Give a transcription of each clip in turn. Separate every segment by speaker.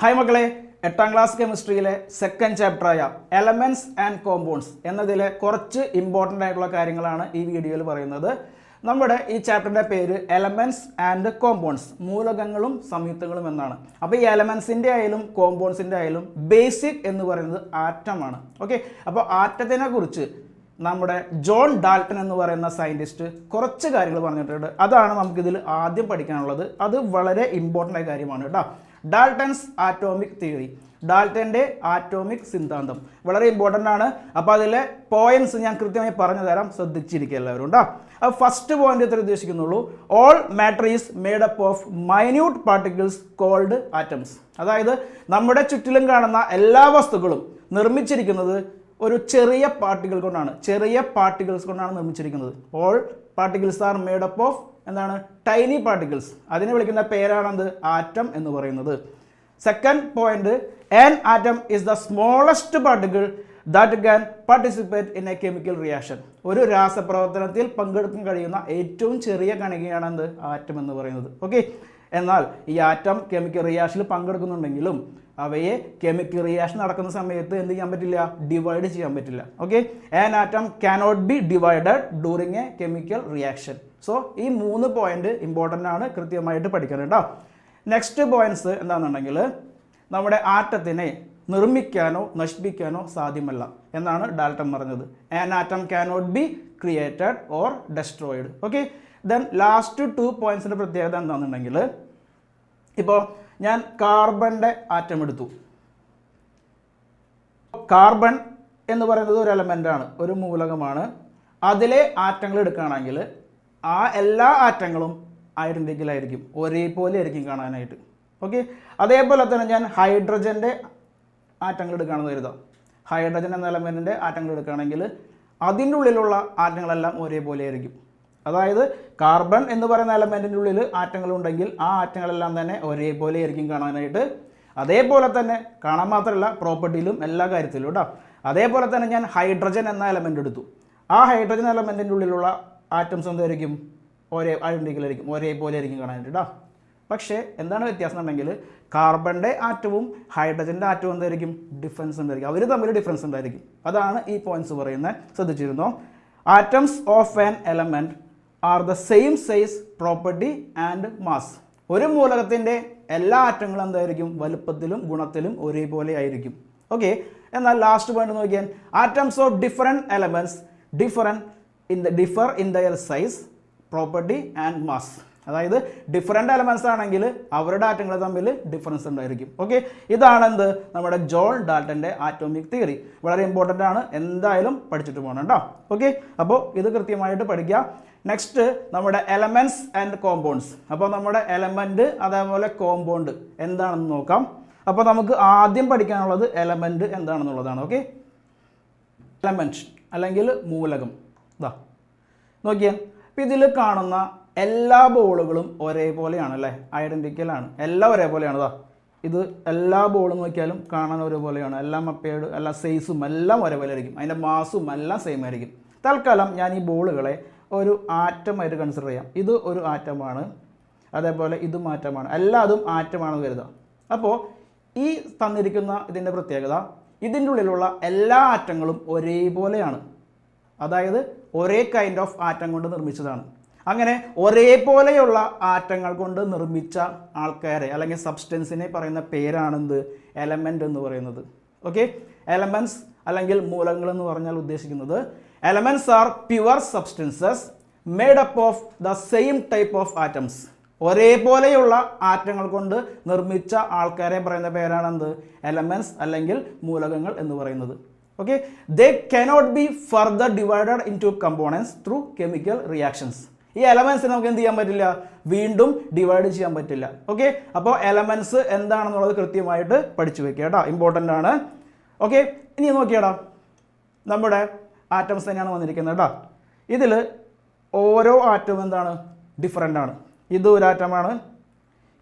Speaker 1: Hi മക്കളെ എട്ടാം class കെമിസ്ട്രിയിലെ സെക്കൻഡ് ചാപ്റ്ററായ എലമെൻസ് ആൻഡ് കോമ്പൗണ്ട്സ് എന്നതിലെ കുറച്ച് ഇമ്പോർട്ടന്റ് ആയിട്ടുള്ള കാര്യങ്ങളാണ് ഈ വീഡിയോയിൽ പറയുന്നത്. നമ്മുടെ ഈ ചാപ്റ്ററിന്റെ പേര് എലമെൻസ് ആൻഡ് കോമ്പൗണ്ട്സ് മൂലകങ്ങളും സംയുക്തങ്ങളും എന്നാണ്. അപ്പോൾ ഈ എലമെൻസിന്റെ ആയാലും കോമ്പൗണ്ട്സിന്റെ ആയാലും ബേസിക് എന്ന് പറയുന്നത് ആറ്റമാണ് ഓക്കെ അപ്പോൾ ആറ്റത്തിനെ കുറിച്ച് നമ്മുടെ ജോൺ ഡാൾട്ടൺ എന്ന് പറയുന്ന സയന്റിസ്റ്റ് കുറച്ച് കാര്യങ്ങൾ പറഞ്ഞിട്ടുണ്ട്. അതാണ് നമുക്കിതിൽ ആദ്യം പഠിക്കാനുള്ളത്. അത് വളരെ ഇമ്പോർട്ടന്റ് ആയ കാര്യമാണ് കേട്ടോ. ഡാൾട്ടൺസ് ആറ്റോമിക് തിയറി ഡാൾട്ടന്റെ ആറ്റോമിക് സിദ്ധാന്തം. വളരെ ഇമ്പോർട്ടന്റ് ആണ്. അപ്പോൾ അതിലെ പോയിന്റ്സ് ഞാൻ കൃത്യമായി പറഞ്ഞു തരാം. ശ്രദ്ധിച്ചിരിക്കുക എല്ലാവരും ഉണ്ടോ? അപ്പോൾ ഫസ്റ്റ് പോയിന്റ് ഇത്ര ഉദ്ദേശിക്കുന്നുള്ളൂ. All matter is made up of minute particles called atoms അതായത് നമ്മുടെ ചുറ്റിലും കാണുന്ന എല്ലാ വസ്തുക്കളും നിർമ്മിച്ചിരിക്കുന്നത് ഒരു ചെറിയ പാർട്ടികൾ കൊണ്ടാണ്. ചെറിയ പാർട്ടിക്കിൾസ് കൊണ്ടാണ് നിർമ്മിച്ചിരിക്കുന്നത്. All particles are made up of എന്താണ്? ടൈനി പാർട്ടിക്കിൾസ് അതിനെ വിളിക്കുന്ന പേരാണെന്ത്? ആറ്റം എന്ന് പറയുന്നത്. Second point an atom is the smallest particle that can participate in a chemical reaction ഒരു രാസപ്രവർത്തനത്തിൽ പങ്കെടുക്കാൻ കഴിയുന്ന ഏറ്റവും ചെറിയ കണികയാണ് എന്ത്? ആറ്റം എന്ന് പറയുന്നത്. ഓക്കെ എന്നാൽ ഈ ആറ്റം കെമിക്കൽ റിയാക്ഷനിൽ പങ്കെടുക്കുന്നുണ്ടെങ്കിലും അവയെ കെമിക്കൽ റിയാക്ഷൻ നടക്കുന്ന സമയത്ത് എന്ത് ചെയ്യാൻ പറ്റില്ല? ഡിവൈഡ് ചെയ്യാൻ പറ്റില്ല. Okay an atom cannot be divided during a chemical reaction so ഈ മൂന്ന് പോയിന്റ് ഇമ്പോർട്ടന്റ് ആണ് കൃത്യമായിട്ട് പഠിക്കണം കേട്ടോ. നെക്സ്റ്റ് പോയിന്റ്സ് എന്താണെന്നുണ്ടെങ്കിൽ നമ്മുടെ ആറ്റത്തിനെ നിർമ്മിക്കാനോ നശിപ്പിക്കാനോ സാധ്യമല്ല എന്നാണ് ഡാൽട്ടൺ പറഞ്ഞത്. An atom cannot be created or destroyed okay then last two പോയിന്റ്സിന്റെ പ്രത്യേകത എന്താണെന്നുണ്ടെങ്കിൽ ഇപ്പോൾ ഞാൻ കാർബണിന്റെ ആറ്റം എടുത്തു. കാർബൺ എന്ന് പറയുന്നത് ഒരു എലമെന്റ് ആണ് ഒരു മൂലകമാണ്. അതിലെ ആറ്റങ്ങൾ എടുക്കുകയാണെങ്കിൽ ആ എല്ലാ ആറ്റങ്ങളും ആയിരിക്കും ഒരേപോലെ ആയിരിക്കും കാണാനായിട്ട്. ഓക്കെ അതേപോലെ തന്നെ ഞാൻ ഹൈഡ്രജന്റെ ആറ്റങ്ങൾ എടുക്കുകയാണെന്ന് കരുതാം. ഹൈഡ്രജൻ എന്ന എലമെന്റിന്റെ ആറ്റങ്ങൾ എടുക്കുകയാണെങ്കിൽ അതിന്റെ ഉള്ളിലുള്ള ആറ്റങ്ങളെല്ലാം ഒരേപോലെ ആയിരിക്കും. അതായത് കാർബൺ എന്ന് പറയുന്ന എലമെന്റിന്റെ ഉള്ളിൽ ആറ്റങ്ങൾ ഉണ്ടെങ്കിൽ ആ ആറ്റങ്ങളെല്ലാം തന്നെ ഒരേപോലെ ആയിരിക്കും കാണാനായിട്ട്. അതേപോലെ തന്നെ കാണാൻ മാത്രമല്ല പ്രോപ്പർട്ടിയിലും എല്ലാ കാര്യത്തിലും കേട്ടോ അതേപോലെ തന്നെ ഞാൻ ഹൈഡ്രജൻ എന്ന എലമെന്റ് എടുത്തു. ആ ഹൈഡ്രജൻ എലമെന്റിന്റെ ഉള്ളിലുള്ള ആറ്റംസ് എന്തായിരിക്കും ഒരേ ഐഡന്റിക്കൽ ആയിരിക്കും ഒരേപോലെ ആയിരിക്കും കാണാനായിട്ട് കേട്ടോ പക്ഷേ എന്താണ് വ്യത്യാസം ഉണ്ടെങ്കിൽ കാർബണിന്റെ ആറ്റവും ഹൈഡ്രജന്റെ ആറ്റവും എന്തായിരിക്കും? ഡിഫറൻസ് ഉണ്ടായിരിക്കും. അവർ തമ്മിൽ ഡിഫറൻസ് ഉണ്ടായിരിക്കും. അതാണ് ഈ പോയിന്റ്സ് പറയുന്നത്. ശ്രദ്ധിച്ചിരുന്നോ? Atoms of an element are the same size property and mass ഒരു മൂലകത്തിന്റെ എല്ലാ ആറ്റങ്ങളും എന്തായിരിക്കും? വലുപ്പത്തിലും ഗുണത്തിലും ഒരേപോലെ ആയിരിക്കും. ഓക്കെ എന്നാൽ ലാസ്റ്റ് പോയിന്റ് നോക്കിയാൽ atoms of different elements different in the differ in their size property and mass അതായത് ഡിഫറെന്റ് എലമെൻസ് ആണെങ്കിൽ അവരുടെ ആറ്റങ്ങൾ തമ്മിൽ ഡിഫറൻസ് ഉണ്ടായിരിക്കും. ഓക്കെ ഇതാണ് എന്ത്? നമ്മുടെ ജോൺ ഡാൽട്ടന്റെ ആറ്റോമിക് തിയറി വളരെ ഇമ്പോർട്ടന്റ് ആണ്. എന്തായാലും പഠിച്ചിട്ട് പോകണം കേട്ടോ ഓക്കെ അപ്പോൾ ഇത് കൃത്യമായിട്ട് പഠിക്കുക നെക്സ്റ്റ് നമ്മുടെ എലമെന്റ്സ് ആൻഡ് കോമ്പൗണ്ട്സ് അപ്പോൾ നമ്മുടെ എലമെന്റ് അതേപോലെ കോമ്പൗണ്ട് എന്താണെന്ന് നോക്കാം. അപ്പോൾ നമുക്ക് ആദ്യം പഠിക്കാനുള്ളത് എലമെന്റ് എന്താണെന്നുള്ളതാണ്. ഓക്കെ എലമെന്റ് അല്ലെങ്കിൽ മൂലകം. ഇതാ നോക്കിയാൽ അപ്പോൾ ഇതിൽ കാണുന്ന എല്ലാ ബോളുകളും ഒരേപോലെയാണ് അല്ലേ? ഐഡന്റിക്കൽ ആണ്. എല്ലാം ഒരേപോലെയാണ് ഇതാ ഇത് എല്ലാ ബോളും നോക്കിയാലും കാണാൻ ഒരേപോലെയാണ്. എല്ലാം അപ്പേഡ് എല്ലാ സൈസും എല്ലാം ഒരേപോലെ ആയിരിക്കും. അതിന്റെ മാസും എല്ലാം സെയിം ആയിരിക്കും. തൽക്കാലം ഞാൻ ഈ ബോളുകളെ ഒരു ആറ്റമായിട്ട് കൺസിഡർ ചെയ്യാം. ഇത് ഒരു ആറ്റമാണ് അതേപോലെ ഇതും ആറ്റമാണ് എല്ലാതും ആറ്റമാണെന്ന് കരുതാം അപ്പോൾ ഈ തന്നിരിക്കുന്ന ഇതിന്റെ പ്രത്യേകത ഇതിന്റെ ഉള്ളിലുള്ള എല്ലാ ആറ്റങ്ങളും ഒരേപോലെയാണ്. അതായത് ഒരേ കൈൻഡ് ഓഫ് ആറ്റം കൊണ്ട് നിർമ്മിച്ചതാണ്. അങ്ങനെ ഒരേപോലെയുള്ള ആറ്റങ്ങൾ കൊണ്ട് നിർമ്മിച്ച ആൾക്കാരെ അല്ലെങ്കിൽ സബ്സ്റ്റൻസിനെ പറയുന്ന പേരാണെന്ത്? എലമെന്റ് എന്ന് പറയുന്നത്. ഓക്കെ എലമെന്റ്സ് അല്ലെങ്കിൽ മൂലങ്ങൾ എന്ന് പറഞ്ഞാൽ ഉദ്ദേശിക്കുന്നത് elements are pure substances made up of the same type of atoms ഒരേപോലെയുള്ള ആറ്റങ്ങൾ കൊണ്ട് നിർമ്മിച്ച ആൾക്കാരെ പറയുന്ന പേരാണെന്ത്? എലമെന്റ്സ് അല്ലെങ്കിൽ മൂലകങ്ങൾ എന്ന് പറയുന്നത്. Okay they cannot be further divided into components through chemical reactions ഈ എലമെൻസ് നമുക്ക് എന്ത് ചെയ്യാൻ പറ്റില്ല? വീണ്ടും ഡിവൈഡ് ചെയ്യാൻ പറ്റില്ല. ഓക്കെ അപ്പോൾ എലമെൻസ് എന്താണെന്നുള്ളത് കൃത്യമായിട്ട് പഠിച്ചു വെക്കുക കേട്ടോ. ഇമ്പോർട്ടന്റ് ആണ്. ഓക്കെ ഇനി നോക്കിയാടാ. നമ്മുടെ ആറ്റംസ് തന്നെയാണ് വന്നിരിക്കുന്നത് കേട്ടോ. ഇതിൽ ഓരോ ആറ്റവും എന്താണ്? ഡിഫറെന്റ് ആണ്. ഇത് ഒരു ആറ്റമാണ്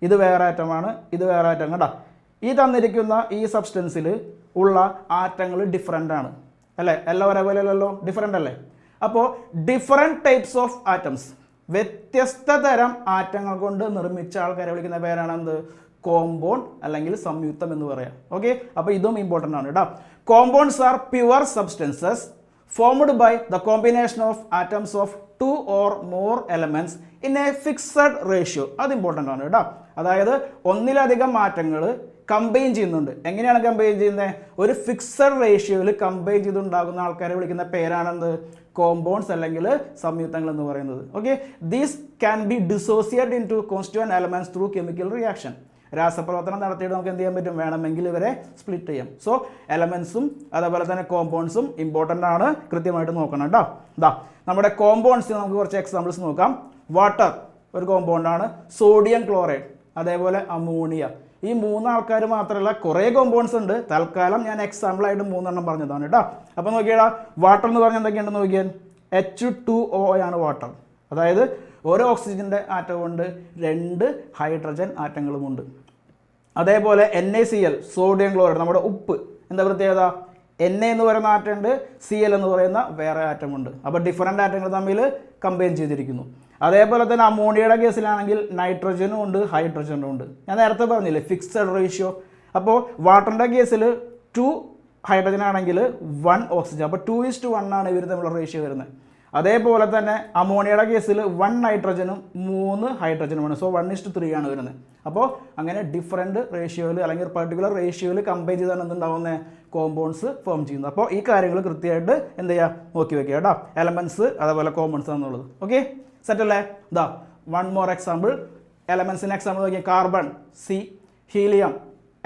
Speaker 1: ഇത് വേറെ ആറ്റമാണ് ഇത് വേറെ ആറ്റം കേട്ടോ. ഈ തന്നിരിക്കുന്ന ഈ സബ്സ്റ്റൻസിൽ ഉള്ള ആറ്റങ്ങൾ ഡിഫറെന്റ് ആണ്. അല്ലേ? എല്ലാം ഒരേപോലെ അല്ലല്ലോ ഡിഫറെന്റ് അല്ലേ? അപ്പോൾ ഡിഫറെന്റ് ടൈപ്സ് ഓഫ് ആറ്റംസ് വ്യത്യസ്ത തരം ആറ്റങ്ങൾ കൊണ്ട് നിർമ്മിച്ച ആൾക്കാരെ വിളിക്കുന്ന പേരാണ് എന്ത് കോമ്പൗണ്ട് അല്ലെങ്കിൽ സംയുക്തം എന്ന് പറയാം. ഓക്കെ അപ്പോൾ ഇതും ഇമ്പോർട്ടന്റ് ആണ് കേട്ടോ compounds are pure substances formed by the combination of atoms of two or more elements in a fixed ratio അത് ഇമ്പോർട്ടന്റ് ആണ് കേട്ടോ അതായത് ഒന്നിലധികം മാറ്റങ്ങൾ കമ്പൈൻ ചെയ്യുന്നുണ്ട്. എങ്ങനെയാണ് കമ്പൈൻ ചെയ്യുന്നത്? ഒരു ഫിക്സഡ് റേഷ്യോയിൽ കമ്പൈൻ ചെയ്തുണ്ടാകുന്ന ആൾക്കാരെ വിളിക്കുന്ന പേരാണെന്ത്? കോമ്പൗണ്ട്സ് അല്ലെങ്കിൽ സംയുക്തങ്ങൾ എന്ന് പറയുന്നത്. Okay these can be dissociate into constituent elements through chemical reaction രാസപ്രവർത്തനം നടത്തിയിട്ട് നമുക്ക് എന്ത് ചെയ്യാൻ പറ്റും? വേണമെങ്കിൽ ഇവരെ സ്പ്ലിറ്റ് ചെയ്യാം. സോ എലമെന്റ്സും അതേപോലെ തന്നെ കോമ്പൗണ്ട്സും ഇമ്പോർട്ടന്റ് ആണ്. കൃത്യമായിട്ട് നോക്കണം കേട്ടോ. ഇതാ നമ്മുടെ കോമ്പൗണ്ട്സിന് നമുക്ക് കുറച്ച് എക്സാമ്പിൾസ് നോക്കാം. വാട്ടർ ഒരു കോമ്പൗണ്ട് ആണ്. സോഡിയം ക്ലോറൈഡ് അതേപോലെ അമോണിയ ഈ മൂന്ന് ആൾക്കാർ മാത്രമല്ല കുറേ കോമ്പൗണ്ട്സ് ഉണ്ട്. തൽക്കാലം ഞാൻ എക്സാമ്പിൾ ആയിട്ട് മൂന്നെണ്ണം പറഞ്ഞതാണ് കേട്ടോ. അപ്പോൾ നോക്കിയടാ വാട്ടർ എന്ന് പറഞ്ഞാൽ എന്തൊക്കെയുണ്ടെന്ന് നോക്കിയാൽ എച്ച് ടു ഒ ആണ് വാട്ടർ അതായത് ഓരോ ഓക്സിജന്റെ ആറ്റവും ഉണ്ട് രണ്ട് ഹൈഡ്രജൻ ആറ്റങ്ങളുമുണ്ട് അതേപോലെ N A C L sodium chloride നമ്മുടെ ഉപ്പ്. എന്താ പ്രത്യേകത? എൻ എ എന്ന് പറയുന്ന ആറ്റമുണ്ട് സി എൽ എന്ന് പറയുന്ന വേറെ ആറ്റമുണ്ട് അപ്പോൾ ഡിഫറന്റ് ആറ്റങ്ങൾ തമ്മിൽ കമ്പയിൻ ചെയ്തിരിക്കുന്നു. അതേപോലെ തന്നെ അമോണിയയുടെ കേസിലാണെങ്കിൽ നൈട്രജനും ഉണ്ട് ഹൈഡ്രജനും ഉണ്ട്. ഞാൻ നേരത്തെ പറഞ്ഞില്ലേ ഫിക്സഡ് റേഷ്യോ അപ്പോൾ വാട്ടറിന്റെ കേസിൽ ടു ഹൈഡ്രജൻ ആണെങ്കിൽ വൺ ഓക്സിജൻ അപ്പോൾ ടു ഇസ് ടു വൺ ആണ് ഇവർ തമ്മിലുള്ള റേഷ്യോ വരുന്നത്. അതേപോലെ തന്നെ അമോണിയയുടെ കേസിൽ വൺ നൈട്രജനും മൂന്ന് ഹൈഡ്രജനുമാണ് so one is to three ആണ് വരുന്നത്. അപ്പോൾ അങ്ങനെ ഡിഫറെന്റ് റേഷ്യോയിൽ അല്ലെങ്കിൽ പെർട്ടിക്കുലർ റേഷ്യോയിൽ കമ്പയർ ചെയ്താണ് എന്തുണ്ടാവുന്നത് കോമ്പൗണ്ട്സ് ഫോം ചെയ്യുന്നത് അപ്പോൾ ഈ കാര്യങ്ങൾ കൃത്യമായിട്ട് എന്ത് ചെയ്യുക? നോക്കി വെക്കുക കേട്ടോ. എലമെന്റ്സ് അതേപോലെ കോമ്പൗണ്ട്സ് എന്നുള്ളത് ഓക്കെ സെറ്റ് അല്ലേ? ഇതാ വൺ മോർ എക്സാമ്പിൾ എലമെൻസിന് എക്സാമ്പിൾ നോക്കിയാൽ carbon C helium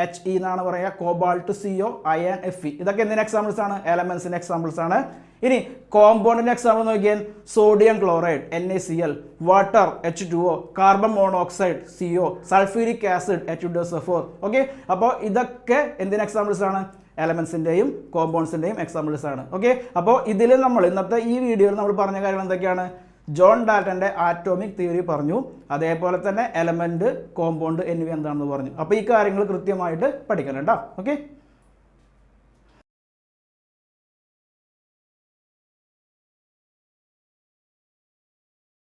Speaker 1: H E എന്നാണ് പറയുക. Cobalt C O iron F E ഇതൊക്കെ എന്തിന് എക്സാമ്പിൾസ് ആണ്? എലമെൻസിന് എക്സാമ്പിൾസ് ആണ്. ഇനി കോമ്പൗണ്ടിന്റെ എക്സാമ്പിൾ നോക്കിയാൽ sodium chloride N A C L water H two O carbon monoxide C O sulphuric acid H two S F okay അപ്പോൾ ഇതൊക്കെ എന്തിന് എക്സാമ്പിൾസ് ആണ്? എലമെൻസിന്റെയും കോമ്പൗണ്ട്സിന്റെയും എക്സാമ്പിൾസ് ആണ്. ഓക്കെ അപ്പോൾ ഇതിൽ നമ്മൾ ഇന്നത്തെ ഈ വീഡിയോയിൽ നമ്മൾ പറഞ്ഞ കാര്യങ്ങൾ എന്തൊക്കെയാണ്? ജോൺ ഡാൽട്ടന്റെ ആറ്റോമിക് തിയറി പറഞ്ഞു. അതേപോലെ തന്നെ എലമെന്റ് കോമ്പൗണ്ട് എന്നിവ എന്താണെന്ന് പറഞ്ഞു. അപ്പോൾ ഈ കാര്യങ്ങൾ കൃത്യമായിട്ട് പഠിക്കണം കേട്ടോ. ഓക്കെ?